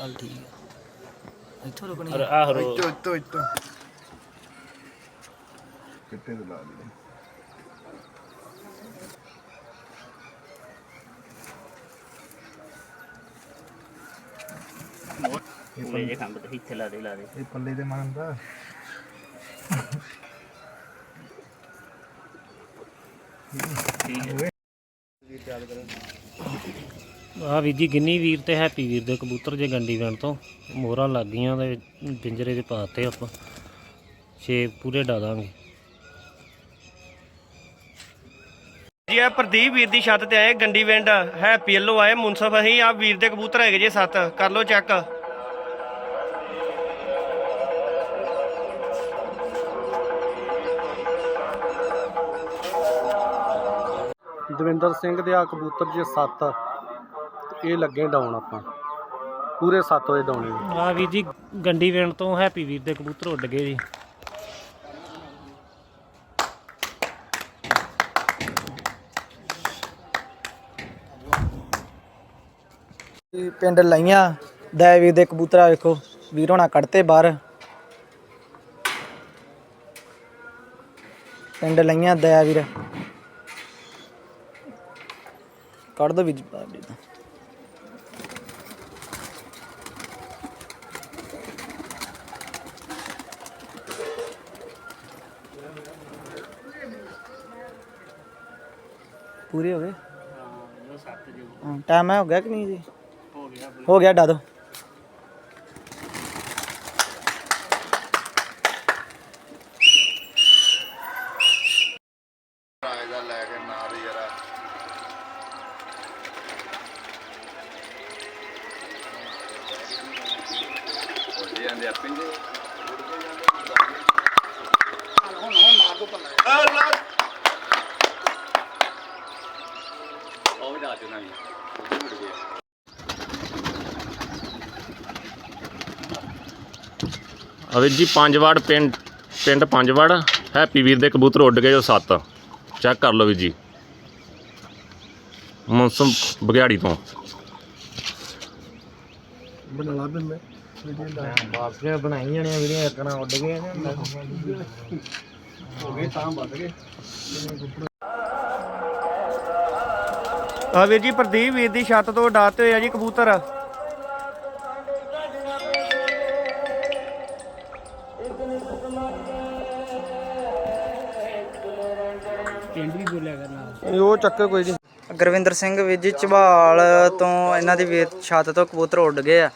ਚੱਲ ਠੀਕ ਆ। ਇੱਥੋਂ ਰੁਕਣੀ ਔਰ। ਆਹ ਰੋ ਇੱਥੋਂ ਇੱਥੋਂ ਇੱਥੋਂ। ਕਿੱਥੇ ਤੇ ਲਾ ਲਈ? ਇਹ ਜੇ ਕੰਮ ਤੇ ਇੱਥੇ ਲਾ ਦੇ ਲਾ ਦੇ। ਇਹ ਪੱਲੇ ਤੇ ਮਾਰਦਾ ਠੀਕ ਹੈ। ਆ ਵੀਰ ਜੀ ਗਿੰਨੀ ਵੀਰ ਤੇ ਹੈਪੀ ਵੀਰ ਦੇ ਕਬੂਤਰ ਜੇ ਗੰਡੀ ਵੈਣ ਤੋਂ। ਮੋਹਰਾਂ ਲੱਗ ਗਈਆਂ ਤੇ ਪਿੰਜਰੇ 'ਚ ਪਾਤੇ ਆਪਾਂ। ਛੇ ਪੂਰੇ ਡਾ ਦਾਂਗੇ। ਜੀ ਇਹ ਪ੍ਰਦੀਪ ਵੀਰ ਦੀ ਛੱਤ ਤੇ ਆਏ ਗੰਡੀ ਵਿੰਡ ਹੈ ਪੀਐਲਓ ਆਏ ਮੁਨਸਫ ਅਸੀਂ। ਆ ਵੀਰ ਦੇ ਕਬੂਤਰ ਹੈਗੇ ਜੀ ਸੱਤ। ਕਰ ਲਓ ਚੈੱਕ। ਦਵਿੰਦਰ ਸਿੰਘ ਦੇ ਆ ਕਬੂਤਰ ਜੇ 7 ਇਹ ਲੱਗੇ ਡਾਉਣ ਆਪਾਂ। ਪੂਰੇ 7 ਵਜੇ ਡਾਉਣੇ ਨੇ। ਆ ਵੀਰ ਜੀ ਗੰਡੀ ਵੈਣ ਤੋਂ ਹੈਪੀ ਵੀਰ ਦੇ ਕਬੂਤਰ ਉੱਡ ਗਏ ਜੀ। ਇਹ ਪਿੰਡ ਲਈਆਂ ਦੈਵੀਰ ਦੇ ਕਬੂਤਰਾ ਵੇਖੋ ਵੀਰ ਹੋਣਾ ਕੱਢਤੇ ਬਾਹਰ। ਪਿੰਡ ਲਈਆਂ ਦੈਵੀਰ ਕੱਢ ਦੋ ਵਿੱਚ ਬਾਹਰ ਦੇ ਪੂਰੇ ਹੋ ਗਏ? ਹਾਂ ਟਾਈਮ ਹੈ ਹੋ ਗਿਆ ਕਿ ਨਹੀਂ ਜੀ? ਹੋ ਗਿਆ ਹੋ ਗਿਆ ਡਾ ਦੋ। ਜਾਂਦੇ ਆਪੇ ਜੀ ਹੁਣ ਹੁਣ ਮਾਰ ਦੋ ਪੱਲਾ ਉਹ ਵੀ ਰਾਜੂ ਨਾਲ ਉਹ ਵੀ ਗਿਆ ਅਵਿਰ ਜੀ ਪੰਜਵਾੜ ਪਿੰਡ ਪਿੰਡ ਪੰਜਵਾੜ ਹੈਪੀ ਵੀਰ ਦੇ ਕਬੂਤਰ ਉੱਡ ਗਏ ਉਹ ਸੱਤ। ਚੈੱਕ ਕਰ ਲਓ ਵੀਰ ਜੀ। ਮੌਸਮ ਬਗਿਆੜੀ ਤੋਂ। ਬਣਾ ਲਾ ਬਿੰਨੇ ਬਾਪਰੇ ਬਣਾਈ ਜਾਣੀਆਂ ਵੀਡੀਓ ਇਤਨਾ ਉੱਡ ਗਏ ਨੇ ਹੋ ਗਏ ਤਾਂ ਵੱਧ ਗਏ। ਆ ਵੀਰ ਜੀ, ਪ੍ਰਦੀਪ ਵੀਰ ਦੀ ਛੱਤ ਤੋਂ ਡਾਤੇ ਹੋਏ ਆ ਜੀ ਕਬੂਤਰ। ਉਹ ਚੱਕੇ ਕੋਈ ਜੀ ਗੁਰਵਿੰਦਰ ਸਿੰਘ ਵੀਰ ਜੀ, ਝਬਾਲ ਤੋਂ ਇਹਨਾਂ ਦੀ ਵੀਰ ਛੱਤ ਤੋਂ ਕਬੂਤਰ ਉੱਡ ਗਏ ਆ।